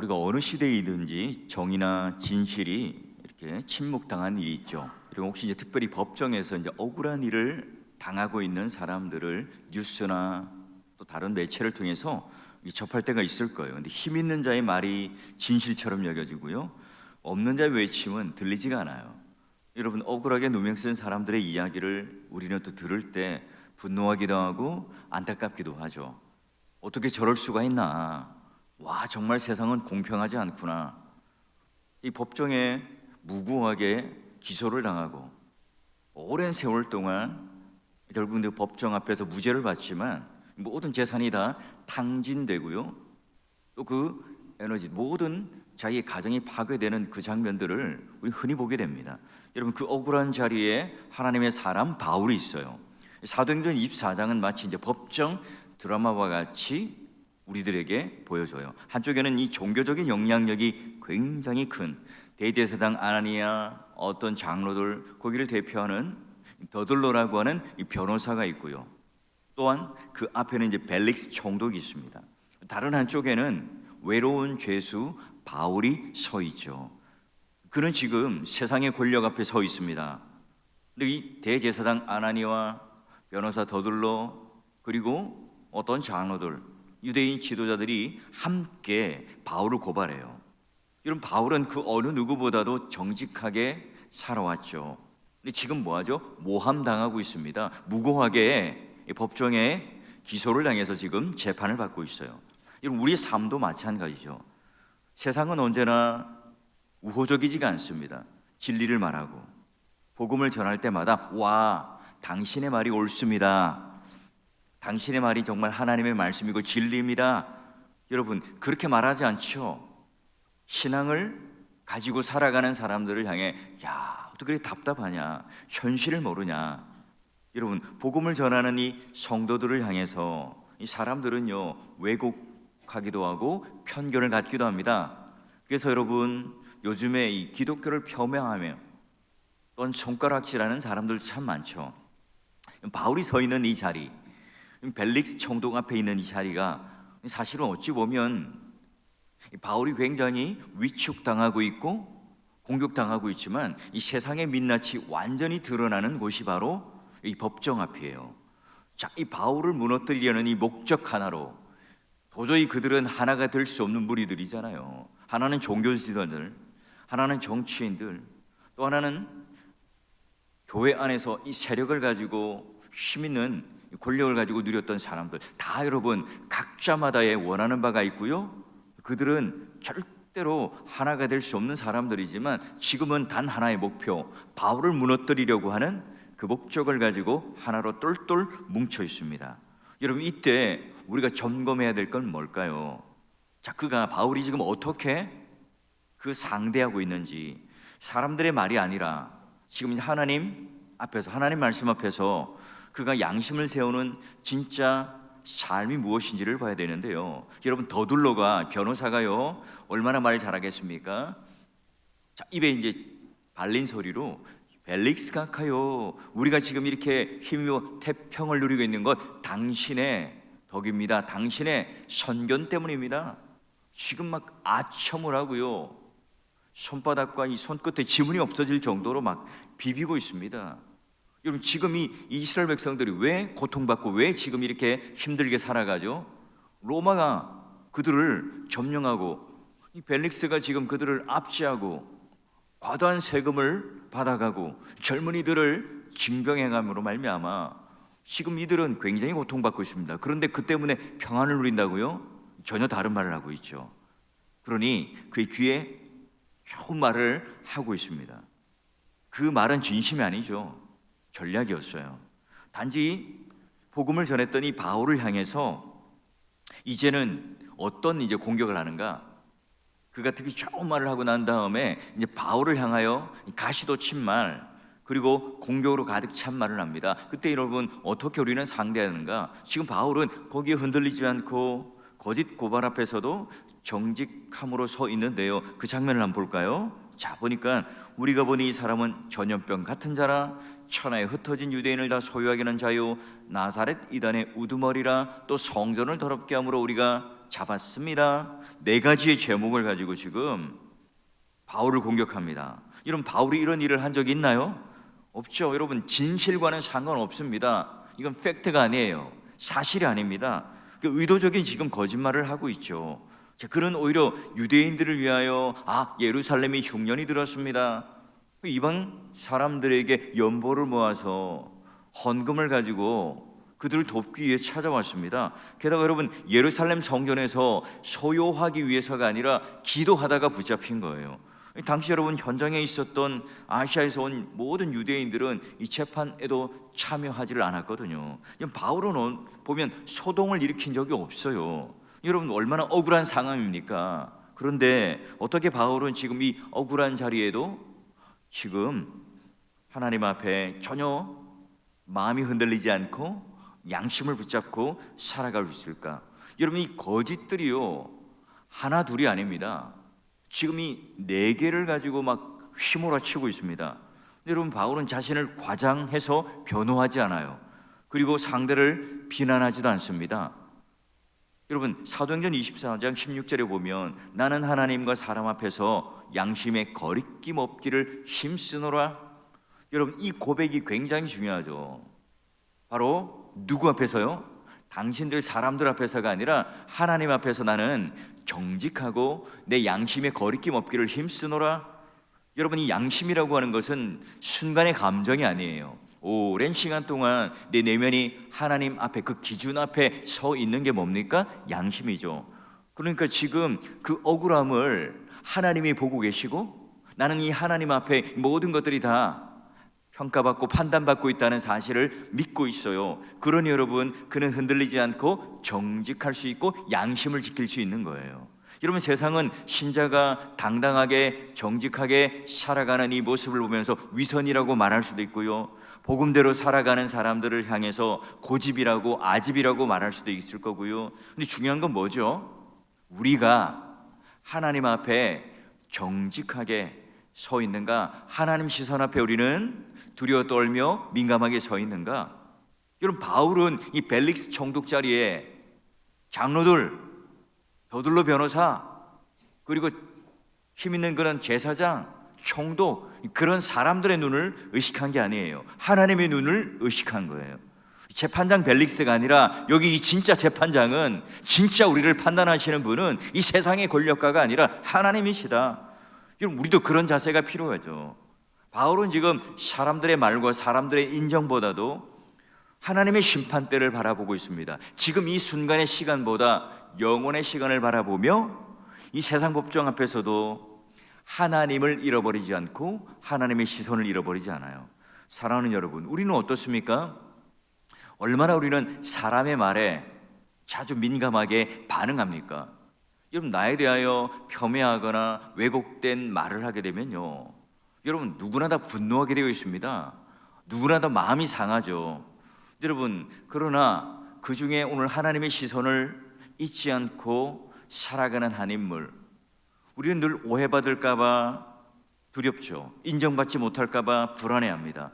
우리가 어느 시대이든지 정의나 진실이 이렇게 침묵당한 일이 있죠. 그리고 혹시 이제 특별히 법정에서 이제 억울한 일을 당하고 있는 사람들을 뉴스나 또 다른 매체를 통해서 이 접할 때가 있을 거예요. 근데 힘 있는 자의 말이 진실처럼 여겨지고요. 없는 자의 외침은 들리지가 않아요. 여러분 억울하게 누명 쓴 사람들의 이야기를 우리는 또 들을 때 분노하기도 하고 안타깝기도 하죠. 어떻게 저럴 수가 있나? 와 정말 세상은 공평하지 않구나. 이 법정에 무고하게 기소를 당하고 오랜 세월 동안 결국 은 법정 앞에서 무죄를 받지만 모든 재산이 다 탕진되고요. 또 그 에너지 모든 자기의 가정이 파괴되는 그 장면들을 우리 흔히 보게 됩니다. 여러분 그 억울한 자리에 하나님의 사람 바울이 있어요. 사도행전 24장은 마치 이제 법정 드라마와 같이 우리들에게 보여줘요. 한쪽에는 이 종교적인 영향력이 굉장히 큰 대제사장 아나니아 어떤 장로들 거기를 대표하는 더들로라고 하는 이 변호사가 있고요. 또한 그 앞에는 이제 벨릭스 총독이 있습니다. 다른 한쪽에는 외로운 죄수 바울이 서 있죠. 그는 지금 세상의 권력 앞에 서 있습니다. 근데 이 대제사장 아나니와 변호사 더들로 그리고 어떤 장로들 유대인 지도자들이 함께 바울을 고발해요. 여러분 바울은 그 어느 누구보다도 정직하게 살아왔죠. 근데 지금 뭐하죠? 모함 당하고 있습니다. 무고하게 법정에 기소를 당해서 지금 재판을 받고 있어요. 여러분 우리 삶도 마찬가지죠. 세상은 언제나 우호적이지가 않습니다. 진리를 말하고 복음을 전할 때마다 와 당신의 말이 옳습니다. 당신의 말이 정말 하나님의 말씀이고 진리입니다. 여러분 그렇게 말하지 않죠. 신앙을 가지고 살아가는 사람들을 향해 야 어떻게 그렇게 답답하냐 현실을 모르냐 여러분 복음을 전하는 이 성도들을 향해서 이 사람들은요 왜곡하기도 하고 편견을 갖기도 합니다. 그래서 여러분 요즘에 이 기독교를 폄훼하며 또는 손가락질하는 사람들 참 많죠. 바울이 서 있는 이 자리, 벨릭스 총독 앞에 있는 이 자리가 사실은 어찌 보면 바울이 굉장히 위축당하고 있고 공격당하고 있지만 이 세상의 민낯이 완전히 드러나는 곳이 바로 이 법정 앞이에요. 자, 이 바울을 무너뜨리려는 이 목적 하나로 도저히 그들은 하나가 될 수 없는 무리들이잖아요. 하나는 종교 지도자들, 하나는 정치인들, 또 하나는 교회 안에서 이 세력을 가지고 힘 있는 권력을 가지고 누렸던 사람들 다 여러분 각자마다의 원하는 바가 있고요. 그들은 절대로 하나가 될 수 없는 사람들이지만 지금은 단 하나의 목표 바울을 무너뜨리려고 하는 그 목적을 가지고 하나로 똘똘 뭉쳐 있습니다. 여러분 이때 우리가 점검해야 될 건 뭘까요? 자, 그가 바울이 지금 어떻게 그 상대하고 있는지 사람들의 말이 아니라 지금 하나님 앞에서 하나님 말씀 앞에서 그가 양심을 세우는 진짜 삶이 무엇인지를 봐야 되는데요. 여러분 더둘러가 변호사가요 얼마나 말 잘하겠습니까? 자 입에 이제 발린 소리로 벨릭스 카카요 우리가 지금 이렇게 힘이고 태평을 누리고 있는 것 당신의 덕입니다. 당신의 선견 때문입니다. 지금 막 아첨을 하고요. 손바닥과 이 손끝에 지문이 없어질 정도로 막 비비고 있습니다. 여러분 지금 이 이스라엘 백성들이 왜 고통받고 왜 지금 이렇게 힘들게 살아가죠? 로마가 그들을 점령하고 이 벨릭스가 지금 그들을 압제하고 과도한 세금을 받아가고 젊은이들을 징병해감으로 말미암아 지금 이들은 굉장히 고통받고 있습니다. 그런데 그 때문에 평안을 누린다고요? 전혀 다른 말을 하고 있죠. 그러니 그의 귀에 좋은 말을 하고 있습니다. 그 말은 진심이 아니죠. 전략이었어요. 단지 복음을 전했더니 바울을 향해서 이제는 어떤 이제 공격을 하는가? 그가 특히 좋은 말을 하고 난 다음에 이제 바울을 향하여 가시도 친 말, 그리고 공격으로 가득 찬 말을 합니다. 그때 여러분 어떻게 우리는 상대하는가? 지금 바울은 거기에 흔들리지 않고 거짓 고발 앞에서도 정직함으로 서 있는데요. 그 장면을 한번 볼까요? 자 보니까 우리가 보니 이 사람은 전염병 같은 자라 천하에 흩어진 유대인을 다 소유하게 하는 자요 나사렛 이단의 우두머리라 또 성전을 더럽게 함으로 우리가 잡았습니다. 네 가지의 제목을 가지고 지금 바울을 공격합니다. 이런 바울이 이런 일을 한 적이 있나요? 없죠. 여러분 진실과는 상관없습니다. 이건 팩트가 아니에요. 사실이 아닙니다. 그 의도적인 지금 거짓말을 하고 있죠. 자, 그는 오히려 유대인들을 위하여 아 예루살렘이 흉년이 들었습니다. 그 이방 사람들에게 연보를 모아서 헌금을 가지고 그들을 돕기 위해 찾아왔습니다. 게다가 여러분 예루살렘 성전에서 소요하기 위해서가 아니라 기도하다가 붙잡힌 거예요. 당시 여러분 현장에 있었던 아시아에서 온 모든 유대인들은 이 재판에도 참여하지를 않았거든요. 바울은 보면 소동을 일으킨 적이 없어요. 여러분 얼마나 억울한 상황입니까? 그런데 어떻게 바울은 지금 이 억울한 자리에도 지금 하나님 앞에 전혀 마음이 흔들리지 않고 양심을 붙잡고 살아갈 수 있을까? 여러분 이 거짓들이요 하나 둘이 아닙니다. 지금 이 네 개를 가지고 막 휘몰아치고 있습니다. 여러분 바울은 자신을 과장해서 변호하지 않아요. 그리고 상대를 비난하지도 않습니다. 여러분 사도행전 24장 16절에 보면 나는 하나님과 사람 앞에서 양심에 거리낌 없기를 힘쓰노라. 여러분 이 고백이 굉장히 중요하죠. 바로 누구 앞에서요? 당신들 사람들 앞에서가 아니라 하나님 앞에서 나는 정직하고 내 양심에 거리낌 없기를 힘쓰노라. 여러분 이 양심이라고 하는 것은 순간의 감정이 아니에요. 오랜 시간 동안 내 내면이 하나님 앞에 그 기준 앞에 서 있는 게 뭡니까? 양심이죠. 그러니까 지금 그 억울함을 하나님이 보고 계시고 나는 이 하나님 앞에 모든 것들이 다 평가받고 판단받고 있다는 사실을 믿고 있어요. 그러니 여러분, 그는 흔들리지 않고 정직할 수 있고 양심을 지킬 수 있는 거예요. 여러분, 세상은 신자가 당당하게 정직하게 살아가는 이 모습을 보면서 위선이라고 말할 수도 있고요. 복음대로 살아가는 사람들을 향해서 고집이라고 아집이라고 말할 수도 있을 거고요. 근데 중요한 건 뭐죠? 우리가 하나님 앞에 정직하게 서 있는가? 하나님 시선 앞에 우리는 두려워 떨며 민감하게 서 있는가? 여러분 바울은 이 벨릭스 총독 자리에 장로들, 더둘로 변호사, 그리고 힘 있는 그런 제사장, 총독 그런 사람들의 눈을 의식한 게 아니에요. 하나님의 눈을 의식한 거예요. 재판장 벨릭스가 아니라 여기 이 진짜 재판장은 진짜 우리를 판단하시는 분은 이 세상의 권력가가 아니라 하나님이시다. 여러분 우리도 그런 자세가 필요하죠. 바울은 지금 사람들의 말과 사람들의 인정보다도 하나님의 심판대를 바라보고 있습니다. 지금 이 순간의 시간보다 영원의 시간을 바라보며 이 세상 법정 앞에서도 하나님을 잃어버리지 않고 하나님의 시선을 잃어버리지 않아요. 사랑하는 여러분, 우리는 어떻습니까? 얼마나 우리는 사람의 말에 자주 민감하게 반응합니까? 여러분 나에 대하여 폄훼하거나 왜곡된 말을 하게 되면요. 여러분 누구나 다 분노하게 되어 있습니다. 누구나 다 마음이 상하죠. 여러분 그러나 그 중에 오늘 하나님의 시선을 잊지 않고 살아가는 한 인물. 우리는 늘 오해받을까봐 두렵죠. 인정받지 못할까봐 불안해합니다.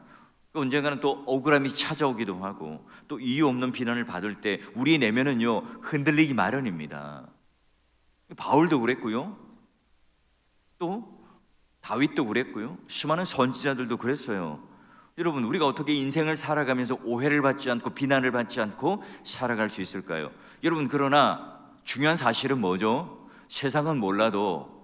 언젠가는 또 억울함이 찾아오기도 하고 또 이유 없는 비난을 받을 때 우리 내면은요 흔들리기 마련입니다. 바울도 그랬고요. 또 다윗도 그랬고요. 수많은 선지자들도 그랬어요. 여러분, 우리가 어떻게 인생을 살아가면서 오해를 받지 않고 비난을 받지 않고 살아갈 수 있을까요? 여러분, 그러나 중요한 사실은 뭐죠? 세상은 몰라도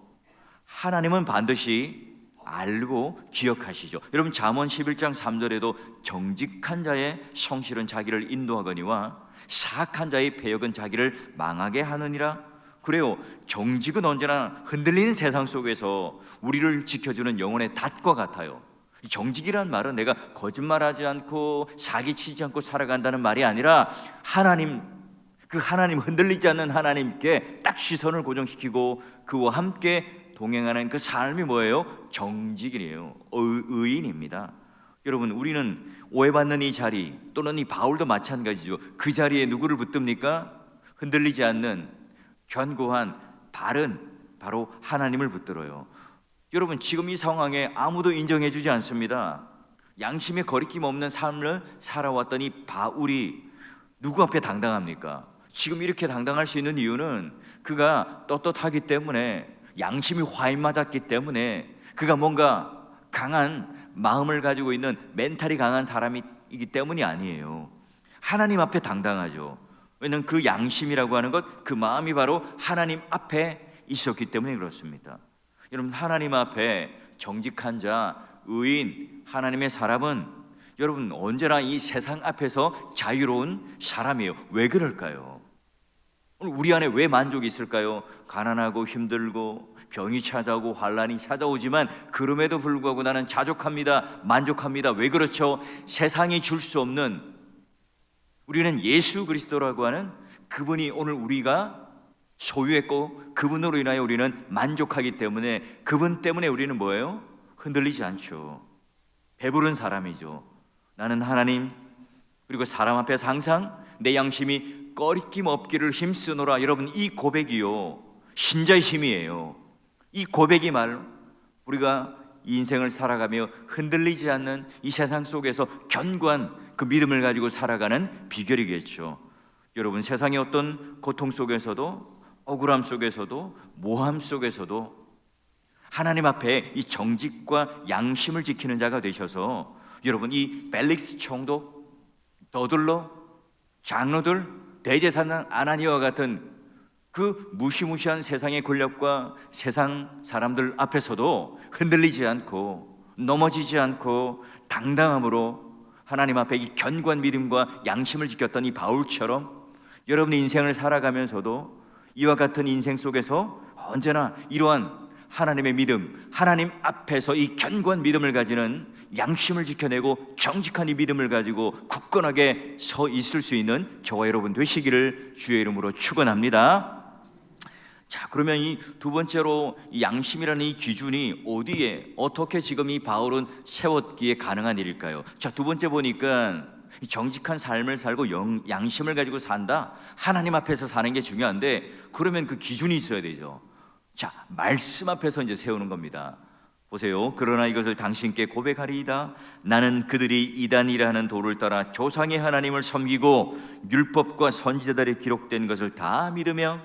하나님은 반드시 알고 기억하시죠. 여러분 잠언 11장 3절에도 정직한 자의 성실은 자기를 인도하거니와 사악한 자의 배역은 자기를 망하게 하느니라. 그래요. 정직은 언제나 흔들리는 세상 속에서 우리를 지켜주는 영혼의 닷과 같아요. 이 정직이란 말은 내가 거짓말하지 않고 사기치지 않고 살아간다는 말이 아니라 하나님 그 하나님 흔들리지 않는 하나님께 딱 시선을 고정시키고 그와 함께 동행하는 그 삶이 뭐예요? 정직이에요. 의, 의인입니다. 여러분, 우리는 오해받는 이 자리 또는 이 바울도 마찬가지죠. 그 자리에 누구를 붙듭니까? 흔들리지 않는 견고한 바른 바로 하나님을 붙들어요. 여러분, 지금 이 상황에 아무도 인정해 주지 않습니다. 양심에 거리낌 없는 삶을 살아왔던 이 바울이 누구 앞에 당당합니까? 지금 이렇게 당당할 수 있는 이유는 그가 떳떳하기 때문에 양심이 화인 맞았기 때문에 그가 뭔가 강한 마음을 가지고 있는 멘탈이 강한 사람이기 때문이 아니에요. 하나님 앞에 당당하죠. 왜냐하면 그 양심이라고 하는 것, 그 마음이 바로 하나님 앞에 있었기 때문에 그렇습니다. 여러분 하나님 앞에 정직한 자, 의인, 하나님의 사람은 여러분 언제나 이 세상 앞에서 자유로운 사람이에요. 왜 그럴까요? 우리 안에 왜 만족이 있을까요? 가난하고 힘들고 병이 찾아오고 환란이 찾아오지만 그럼에도 불구하고 나는 자족합니다. 만족합니다. 왜 그렇죠? 세상이 줄 수 없는 우리는 예수 그리스도라고 하는 그분이 오늘 우리가 소유했고 그분으로 인하여 우리는 만족하기 때문에 그분 때문에 우리는 뭐예요? 흔들리지 않죠. 배부른 사람이죠. 나는 하나님 그리고 사람 앞에서 항상 내 양심이 꺼리낌 없기를 힘쓰노라. 여러분 이 고백이요 신자의 힘이에요. 이 고백이 말 우리가 이 인생을 살아가며 흔들리지 않는 이 세상 속에서 견고한 그 믿음을 가지고 살아가는 비결이겠죠. 여러분 세상의 어떤 고통 속에서도 억울함 속에서도 모함 속에서도 하나님 앞에 이 정직과 양심을 지키는 자가 되셔서 여러분 이 벨릭스 총독 더들러 장로들 대제사장 아나니와 같은 그 무시무시한 세상의 권력과 세상 사람들 앞에서도 흔들리지 않고 넘어지지 않고 당당함으로 하나님 앞에 이 견고한 믿음과 양심을 지켰던 이 바울처럼 여러분의 인생을 살아가면서도 이와 같은 인생 속에서 언제나 이러한 하나님의 믿음, 하나님 앞에서 이 견고한 믿음을 가지는 양심을 지켜내고 정직한 이 믿음을 가지고 굳건하게 서 있을 수 있는 저와 여러분 되시기를 주의 이름으로 축원합니다. 자, 그러면 이 두 번째로 이 양심이라는 이 기준이 어디에 어떻게 지금 이 바울은 세웠기에 가능한 일일까요? 자, 두 번째 보니까 이 정직한 삶을 살고 영, 양심을 가지고 산다. 하나님 앞에서 사는 게 중요한데 그러면 그 기준이 있어야 되죠. 자, 말씀 앞에서 이제 세우는 겁니다. 보세요. 그러나 이것을 당신께 고백하리이다. 나는 그들이 이단이라 하는 도를 따라 조상의 하나님을 섬기고 율법과 선지자들이 기록된 것을 다 믿으며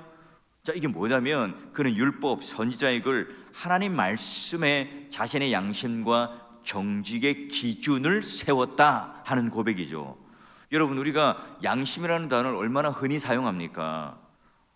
자, 이게 뭐냐면 그는 율법 선지자의 글 하나님 말씀에 자신의 양심과 정직의 기준을 세웠다 하는 고백이죠. 여러분 우리가 양심이라는 단어를 얼마나 흔히 사용합니까?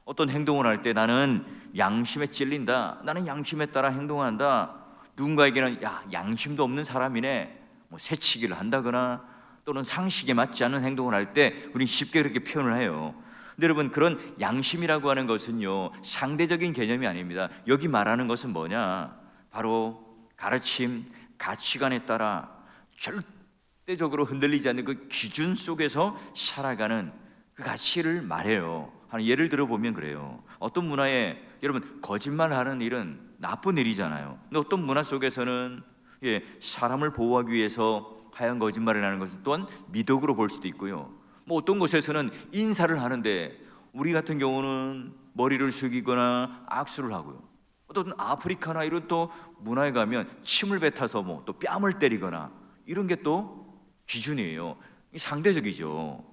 어떤 행동을 할 때 나는 양심에 찔린다. 나는 양심에 따라 행동한다. 누군가에게는 야 양심도 없는 사람이네. 뭐 새치기를 한다거나 또는 상식에 맞지 않는 행동을 할 때 우리 쉽게 그렇게 표현을 해요. 근데 여러분 그런 양심이라고 하는 것은요 상대적인 개념이 아닙니다. 여기 말하는 것은 뭐냐? 바로 가르침, 가치관에 따라 절대적으로 흔들리지 않는 그 기준 속에서 살아가는 그 가치를 말해요. 한 예를 들어 보면 그래요. 어떤 문화에 여러분 거짓말하는 일은 나쁜 일이잖아요. 근데 어떤 문화 속에서는 예, 사람을 보호하기 위해서 하얀 거짓말을 하는 것은 또한 미덕으로 볼 수도 있고요. 뭐 어떤 곳에서는 인사를 하는데 우리 같은 경우는 머리를 숙이거나 악수를 하고요. 어떤 아프리카나 이런 또 문화에 가면 침을 뱉어서 뭐 또 뺨을 때리거나 이런 게 또 기준이에요. 이 상대적이죠.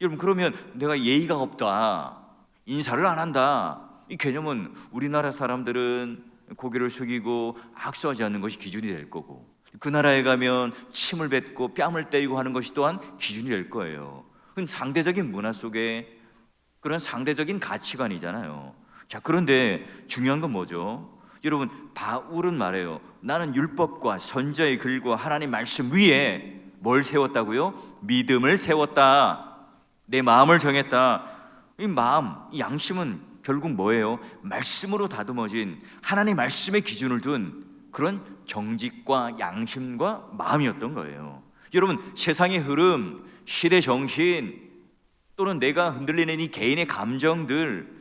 여러분 그러면 내가 예의가 없다, 인사를 안 한다. 이 개념은 우리나라 사람들은 고개를 숙이고 악수하지 않는 것이 기준이 될 거고 그 나라에 가면 침을 뱉고 뺨을 때리고 하는 것이 또한 기준이 될 거예요. 그건 상대적인 문화 속에 그런 상대적인 가치관이잖아요. 자, 그런데 중요한 건 뭐죠? 여러분, 바울은 말해요. 나는 율법과 선자의 글과 하나님 말씀 위에 뭘 세웠다고요? 믿음을 세웠다. 내 마음을 정했다. 이 마음, 이 양심은 결국 뭐예요? 말씀으로 다듬어진 하나님 말씀의 기준을 둔 그런 정직과 양심과 마음이었던 거예요. 여러분, 세상의 흐름, 시대 정신 또는 내가 흔들리는 이 개인의 감정들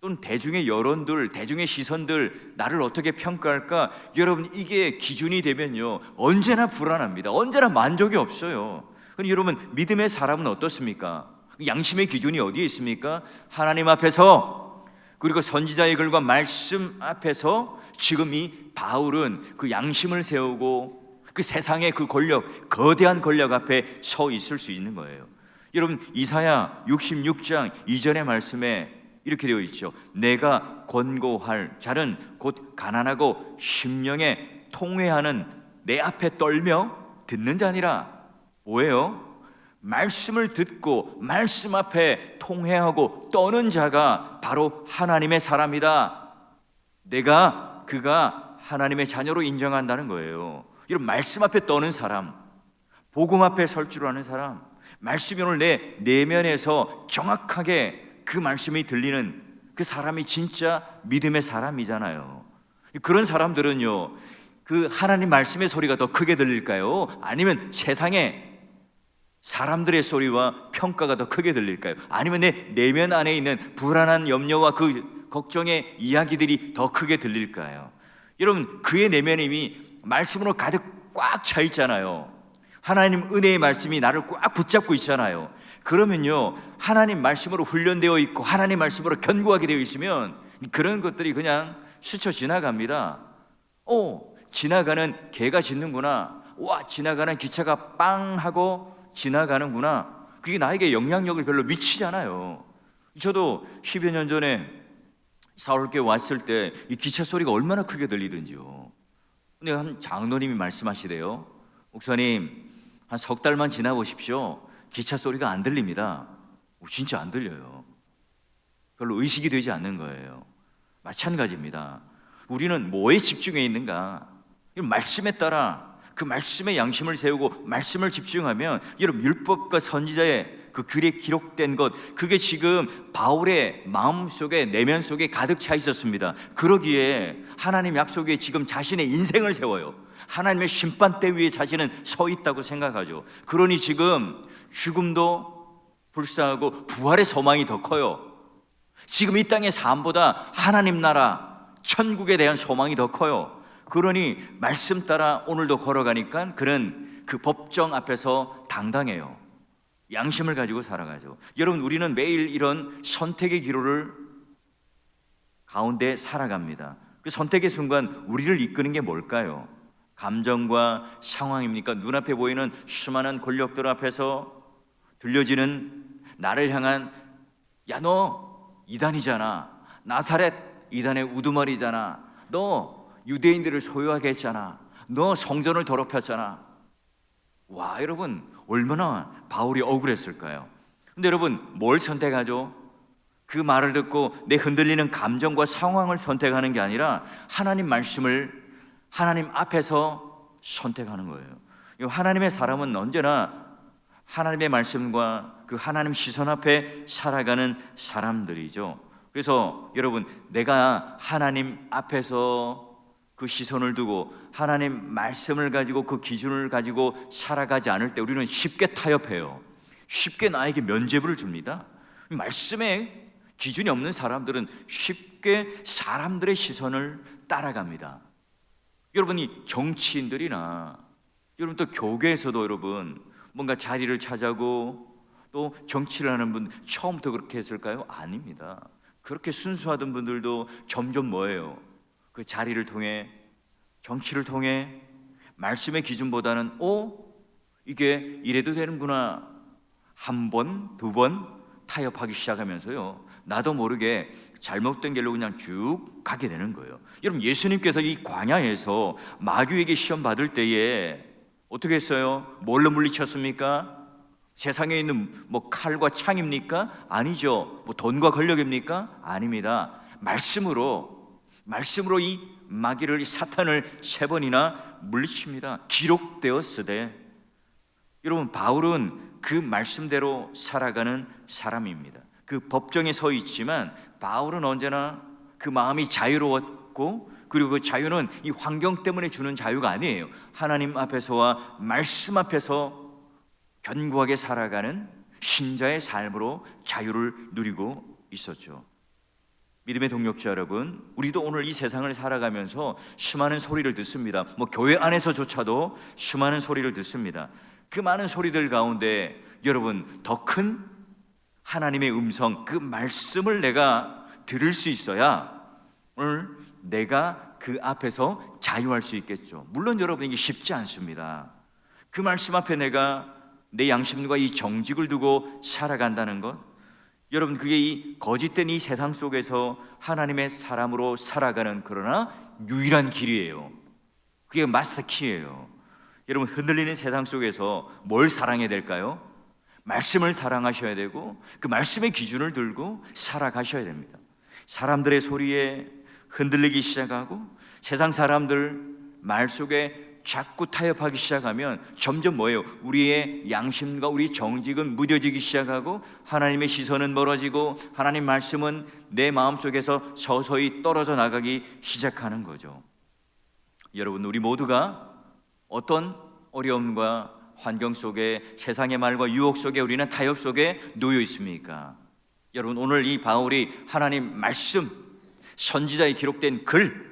또는 대중의 여론들, 대중의 시선들 나를 어떻게 평가할까? 여러분 이게 기준이 되면요 언제나 불안합니다. 언제나 만족이 없어요. 그럼 여러분 믿음의 사람은 어떻습니까? 양심의 기준이 어디에 있습니까? 하나님 앞에서 그리고 선지자의 글과 말씀 앞에서 지금 이 바울은 그 양심을 세우고 그 세상의 그 권력, 거대한 권력 앞에 서 있을 수 있는 거예요. 여러분 이사야 66장 이전의 말씀에 이렇게 되어 있죠. 내가 권고할 자는 곧 가난하고 심령에 통회하는 내 앞에 떨며 듣는 자니라. 뭐예요? 말씀을 듣고 말씀 앞에 통회하고 떠는 자가 바로 하나님의 사람이다. 내가 그가 하나님의 자녀로 인정한다는 거예요. 이런 말씀 앞에 떠는 사람, 복음 앞에 설 줄 아는 사람, 말씀이 오늘 내 내면에서 정확하게 그 말씀이 들리는 그 사람이 진짜 믿음의 사람이잖아요. 그런 사람들은요, 그 하나님 말씀의 소리가 더 크게 들릴까요? 아니면 세상에 사람들의 소리와 평가가 더 크게 들릴까요? 아니면 내 내면 안에 있는 불안한 염려와 그 걱정의 이야기들이 더 크게 들릴까요? 여러분, 그의 내면이 이미 말씀으로 가득 꽉 차 있잖아요. 하나님 은혜의 말씀이 나를 꽉 붙잡고 있잖아요. 그러면요, 하나님 말씀으로 훈련되어 있고 하나님 말씀으로 견고하게 되어 있으면 그런 것들이 그냥 스쳐 지나갑니다. 오, 지나가는 개가 짖는구나. 와, 지나가는 기차가 빵 하고 지나가는구나. 그게 나에게 영향력을 별로 미치잖아요. 저도 10여 년 전에 서울께 왔을 때 이 기차 소리가 얼마나 크게 들리든지요. 근데 한 장로님이 말씀하시대요. 목사님, 한 석 달만 지나보십시오. 기차 소리가 안 들립니다. 오, 진짜 안 들려요. 별로 의식이 되지 않는 거예요. 마찬가지입니다. 우리는 뭐에 집중해 있는가? 이 말씀에 따라 그 말씀의 양심을 세우고 말씀을 집중하면 여러분 율법과 선지자의 그 글에 기록된 것 그게 지금 바울의 마음 속에 내면 속에 가득 차 있었습니다. 그러기에 하나님 약속에 지금 자신의 인생을 세워요. 하나님의 심판대 위에 자신은 서 있다고 생각하죠. 그러니 지금 죽음도 불쌍하고 부활의 소망이 더 커요. 지금 이 땅의 삶보다 하나님 나라 천국에 대한 소망이 더 커요. 그러니 말씀 따라 오늘도 걸어가니까 그는 그 법정 앞에서 당당해요. 양심을 가지고 살아가죠. 여러분 우리는 매일 이런 선택의 기로를 가운데 살아갑니다. 그 선택의 순간 우리를 이끄는 게 뭘까요? 감정과 상황입니까? 눈앞에 보이는 수많은 권력들 앞에서 들려지는 나를 향한 야 너 이단이잖아. 나사렛 이단의 우두머리잖아. 너 유대인들을 소유하게 했잖아. 너 성전을 더럽혔잖아. 와, 여러분, 얼마나 바울이 억울했을까요? 근데 여러분, 뭘 선택하죠? 그 말을 듣고 내 흔들리는 감정과 상황을 선택하는 게 아니라 하나님 말씀을 하나님 앞에서 선택하는 거예요. 하나님의 사람은 언제나 하나님의 말씀과 그 하나님 시선 앞에 살아가는 사람들이죠. 그래서 여러분, 내가 하나님 앞에서 그 시선을 두고 하나님 말씀을 가지고 그 기준을 가지고 살아가지 않을 때 우리는 쉽게 타협해요. 쉽게 나에게 면죄부를 줍니다. 말씀에 기준이 없는 사람들은 쉽게 사람들의 시선을 따라갑니다. 여러분이 정치인들이나 여러분 또 교회에서도 여러분 뭔가 자리를 차지하고 또 정치를 하는 분 처음부터 그렇게 했을까요? 아닙니다. 그렇게 순수하던 분들도 점점 뭐예요? 그 자리를 통해 정치를 통해 말씀의 기준보다는 오 이게 이래도 되는구나 한 번, 두 번 타협하기 시작하면서요. 나도 모르게 잘못된 길로 그냥 쭉 가게 되는 거예요. 여러분 예수님께서 이 광야에서 마귀에게 시험 받을 때에 어떻게 했어요? 뭘로 물리쳤습니까? 세상에 있는 뭐 칼과 창입니까? 아니죠. 뭐 돈과 권력입니까? 아닙니다. 말씀으로 말씀으로 이 마귀를 이 사탄을 세 번이나 물리칩니다. 기록되었으되 여러분 바울은 그 말씀대로 살아가는 사람입니다. 그 법정에 서 있지만 바울은 언제나 그 마음이 자유로웠고 그리고 그 자유는 이 환경 때문에 주는 자유가 아니에요. 하나님 앞에서와 말씀 앞에서 견고하게 살아가는 신자의 삶으로 자유를 누리고 있었죠. 믿음의 동력자 여러분, 우리도 오늘 이 세상을 살아가면서 수많은 소리를 듣습니다. 뭐 교회 안에서조차도 수많은 소리를 듣습니다. 그 많은 소리들 가운데 여러분 더 큰 하나님의 음성, 그 말씀을 내가 들을 수 있어야 오늘 내가 그 앞에서 자유할 수 있겠죠. 물론 여러분 이게 쉽지 않습니다. 그 말씀 앞에 내가 내 양심과 이 정직을 두고 살아간다는 것 여러분 그게 이 거짓된 이 세상 속에서 하나님의 사람으로 살아가는 그러나 유일한 길이에요. 그게 마스터 키예요. 여러분 흔들리는 세상 속에서 뭘 사랑해야 될까요? 말씀을 사랑하셔야 되고 그 말씀의 기준을 들고 살아가셔야 됩니다. 사람들의 소리에 흔들리기 시작하고 세상 사람들 말 속에 자꾸 타협하기 시작하면 점점 뭐예요? 우리의 양심과 우리 정직은 무뎌지기 시작하고 하나님의 시선은 멀어지고 하나님 말씀은 내 마음 속에서 서서히 떨어져 나가기 시작하는 거죠. 여러분 우리 모두가 어떤 어려움과 환경 속에 세상의 말과 유혹 속에 우리는 타협 속에 놓여 있습니까? 여러분 오늘 이 바울이 하나님 말씀 선지자에 기록된 글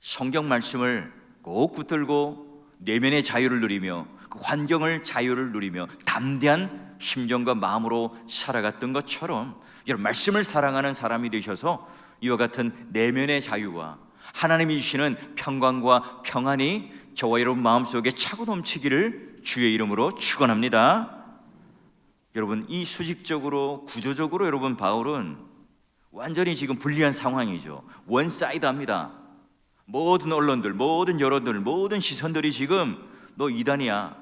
성경 말씀을 꼭 붙들고 내면의 자유를 누리며 그 환경을 자유를 누리며 담대한 심정과 마음으로 살아갔던 것처럼 여러분 말씀을 사랑하는 사람이 되셔서 이와 같은 내면의 자유와 하나님이 주시는 평강과 평안이 저와 여러분 마음속에 차고 넘치기를 주의 이름으로 축원합니다. 여러분 이 수직적으로 구조적으로 여러분 바울은 완전히 지금 불리한 상황이죠. 원사이드합니다. 모든 언론들, 모든 여론들, 모든 시선들이 지금 너 이단이야.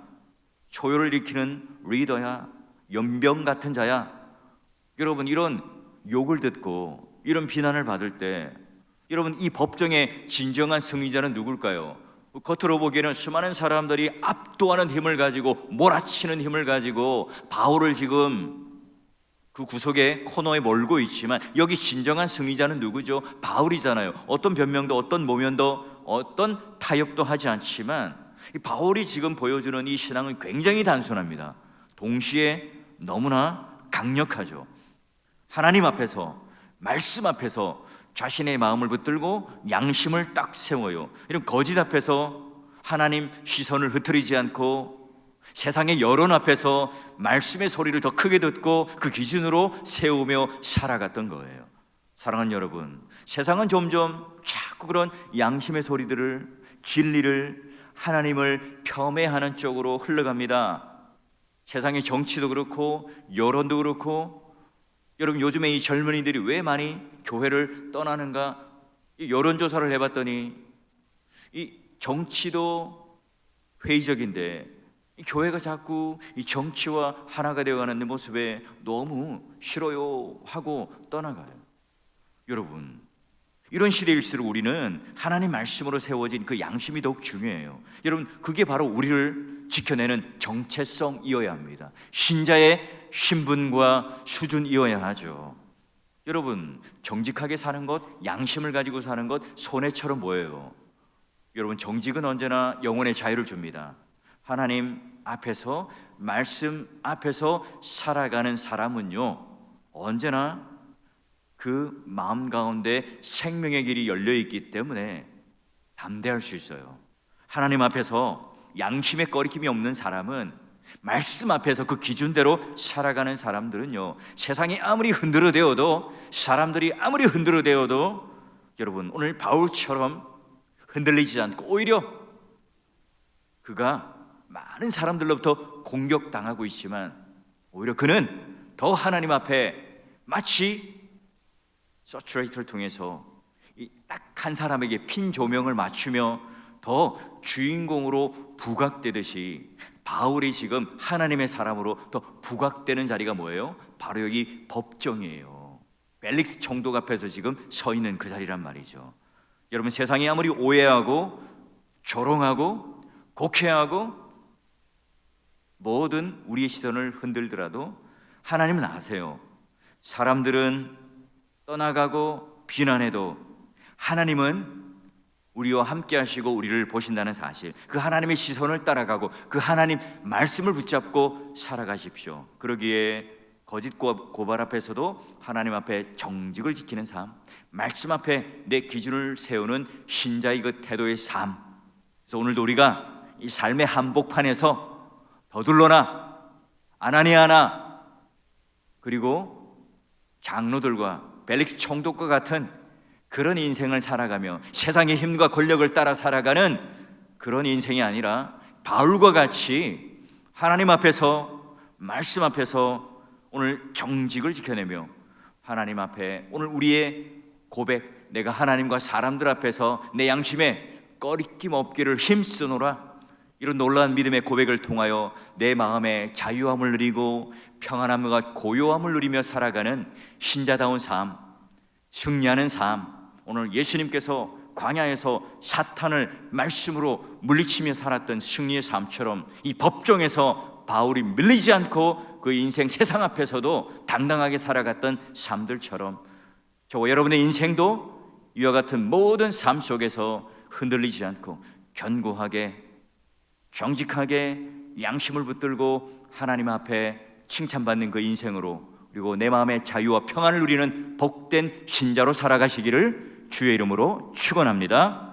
초열을 일으키는 리더야. 연병 같은 자야. 여러분 이런 욕을 듣고 이런 비난을 받을 때 여러분 이 법정의 진정한 승리자는 누굴까요? 겉으로 보기에는 수많은 사람들이 압도하는 힘을 가지고 몰아치는 힘을 가지고 바울을 지금 그 구석에 코너에 몰고 있지만 여기 진정한 승리자는 누구죠? 바울이잖아요. 어떤 변명도 어떤 모면도 어떤 타협도 하지 않지만 이 바울이 지금 보여주는 이 신앙은 굉장히 단순합니다. 동시에 너무나 강력하죠. 하나님 앞에서 말씀 앞에서 자신의 마음을 붙들고 양심을 딱 세워요. 이런 거짓 앞에서 하나님 시선을 흐트리지 않고 세상의 여론 앞에서 말씀의 소리를 더 크게 듣고 그 기준으로 세우며 살아갔던 거예요. 사랑하는 여러분, 세상은 점점 자꾸 그런 양심의 소리들을 진리를 하나님을 폄훼하는 쪽으로 흘러갑니다. 세상의 정치도 그렇고 여론도 그렇고 여러분 요즘에 이 젊은이들이 왜 많이 교회를 떠나는가? 이 여론조사를 해봤더니 이 정치도 회의적인데 이 교회가 자꾸 이 정치와 하나가 되어가는 모습에 너무 싫어요 하고 떠나가요. 여러분 이런 시대일수록 우리는 하나님 말씀으로 세워진 그 양심이 더욱 중요해요. 여러분 그게 바로 우리를 지켜내는 정체성이어야 합니다. 신자의 신분과 수준이어야 하죠. 여러분 정직하게 사는 것, 양심을 가지고 사는 것 손해처럼 보여요. 여러분 정직은 언제나 영혼의 자유를 줍니다. 하나님 앞에서 말씀 앞에서 살아가는 사람은요 언제나 그 마음 가운데 생명의 길이 열려 있기 때문에 담대할 수 있어요. 하나님 앞에서 양심의 꺼리낌이 없는 사람은 말씀 앞에서 그 기준대로 살아가는 사람들은요 세상이 아무리 흔들어대어도 사람들이 아무리 흔들어대어도 여러분 오늘 바울처럼 흔들리지 않고 오히려 그가 많은 사람들로부터 공격당하고 있지만 오히려 그는 더 하나님 앞에 마치 서츄레이터를 통해서 딱 한 사람에게 핀 조명을 맞추며 더 주인공으로 부각되듯이 바울이 지금 하나님의 사람으로 더 부각되는 자리가 뭐예요? 바로 여기 법정이에요. 벨릭스 총독 앞에서 지금 서 있는 그 자리란 말이죠. 여러분 세상이 아무리 오해하고 조롱하고 곡해하고 모든 우리의 시선을 흔들더라도 하나님은 아세요. 사람들은 떠나가고 비난해도 하나님은 우리와 함께 하시고 우리를 보신다는 사실. 그 하나님의 시선을 따라가고 그 하나님 말씀을 붙잡고 살아가십시오. 그러기에 거짓 고발 앞에서도 하나님 앞에 정직을 지키는 삶, 말씀 앞에 내 기준을 세우는 신자의 그 태도의 삶. 그래서 오늘도 우리가 이 삶의 한복판에서 더둘러나 아나니아나 그리고 장로들과 벨릭스 총독과 같은 그런 인생을 살아가며 세상의 힘과 권력을 따라 살아가는 그런 인생이 아니라 바울과 같이 하나님 앞에서 말씀 앞에서 오늘 정직을 지켜내며 하나님 앞에 오늘 우리의 고백 내가 하나님과 사람들 앞에서 내 양심에 꺼리낌 없기를 힘쓰노라 이런 놀라운 믿음의 고백을 통하여 내 마음에 자유함을 누리고 평안함과 고요함을 누리며 살아가는 신자다운 삶 승리하는 삶. 오늘 예수님께서 광야에서 사탄을 말씀으로 물리치며 살았던 승리의 삶처럼 이 법정에서 바울이 밀리지 않고 그 인생 세상 앞에서도 당당하게 살아갔던 삶들처럼 저와 여러분의 인생도 이와 같은 모든 삶 속에서 흔들리지 않고 견고하게 정직하게 양심을 붙들고 하나님 앞에 칭찬받는 그 인생으로 그리고 내 마음의 자유와 평안을 누리는 복된 신자로 살아가시기를 주의 이름으로 축원합니다.